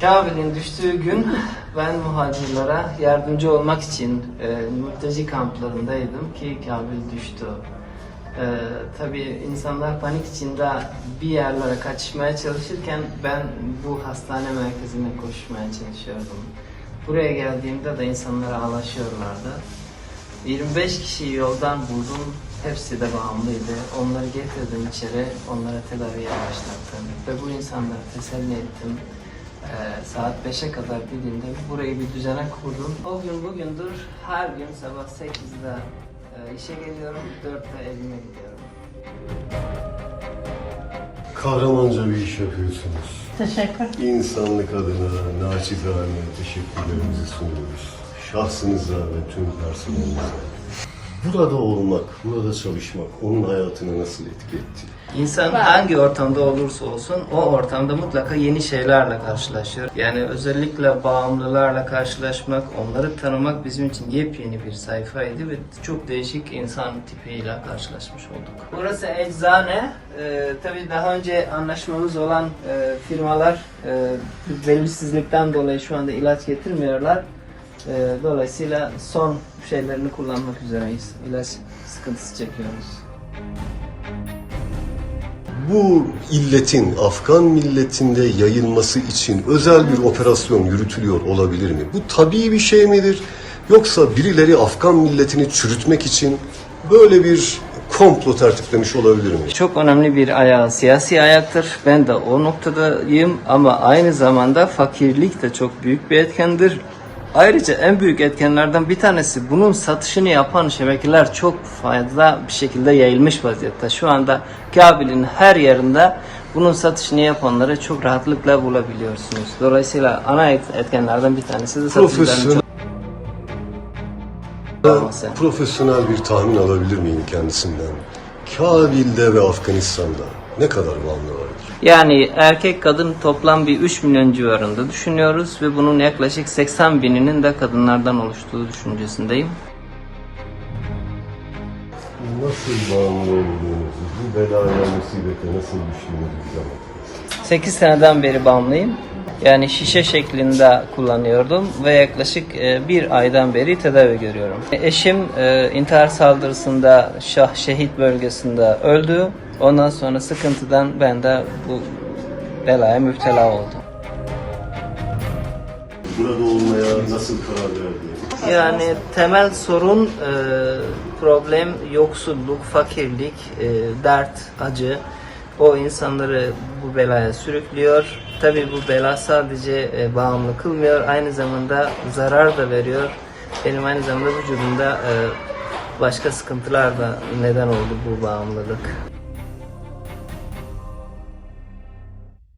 Kabil'in düştüğü gün ben muhacirlere yardımcı olmak için e, mülteci kamplarındaydım ki Kabil düştü. E, tabii insanlar panik içinde bir yerlere kaçışmaya çalışırken ben bu hastane merkezine koşmaya çalışıyordum. Buraya geldiğimde de insanlara ağlaşıyorlardı. 25 kişiyi yoldan buldum. Hepsi de bağımlıydı. Onları getirdim içeri, onlara tedaviye başlattım. Ve bu insanları teselli ettim. Ee, saat 5'e kadar dilinde burayı bir düzene kurdum. O gün bugündür her gün sabah 8'de e, işe geliyorum, 4'te evime gidiyorum. Kahramanca bir iş yapıyorsunuz. Teşekkür. İnsanlık adına naçizane teşekkürlerimizi sunuyoruz. Şahsınıza ve tüm personelinize. Burada olmak, burada çalışmak onun hayatını nasıl etki etti? İnsan hangi ortamda olursa olsun o ortamda mutlaka yeni şeylerle karşılaşıyor. Yani özellikle bağımlılarla karşılaşmak, onları tanımak bizim için yepyeni bir sayfaydı ve çok değişik insan tipiyle karşılaşmış olduk. Burası eczane. Ee, tabii daha önce anlaşmamız olan e, firmalar e, belirsizlikten dolayı şu anda ilaç getirmiyorlar. Ee, dolayısıyla son şeylerini kullanmak üzereyiz. İlaç sıkıntısı çekiyoruz. Bu illetin Afgan milletinde yayılması için özel bir operasyon yürütülüyor olabilir mi? Bu tabii bir şey midir? Yoksa birileri Afgan milletini çürütmek için böyle bir komplo tertiplemiş olabilir mi? Çok önemli bir ayağı siyasi ayaktır. Ben de o noktadayım ama aynı zamanda fakirlik de çok büyük bir etkendir. Ayrıca en büyük etkenlerden bir tanesi bunun satışını yapan şebekeler çok fazla bir şekilde yayılmış vaziyette. Şu anda Kabil'in her yerinde bunun satışını yapanları çok rahatlıkla bulabiliyorsunuz. Dolayısıyla ana et- etkenlerden bir tanesi de satıcıların çok olması. profesyonel bir tahmin alabilir miyim kendisinden? Kabil'de ve Afganistan'da ne kadar bağımlı vardır? Yani erkek kadın toplam bir 3 milyon civarında düşünüyoruz ve bunun yaklaşık 80 bininin de kadınlardan oluştuğu düşüncesindeyim. Nasıl bağımlı olduğunuzu, bu belaya musibete nasıl düştüğünüzü bize anlatın. 8 seneden beri bağımlıyım. Yani şişe şeklinde kullanıyordum ve yaklaşık e, bir aydan beri tedavi görüyorum. Eşim e, intihar saldırısında Şah Şehit bölgesinde öldü. Ondan sonra sıkıntıdan ben de bu belaya müptela oldum. Burada olmaya nasıl karar verdiğiniz? Yani temel sorun e, problem yoksulluk, fakirlik, e, dert, acı o insanları bu belaya sürüklüyor. Tabi bu bela sadece e, bağımlı kılmıyor, aynı zamanda zarar da veriyor. Benim aynı zamanda vücudumda e, başka sıkıntılar da neden oldu bu bağımlılık.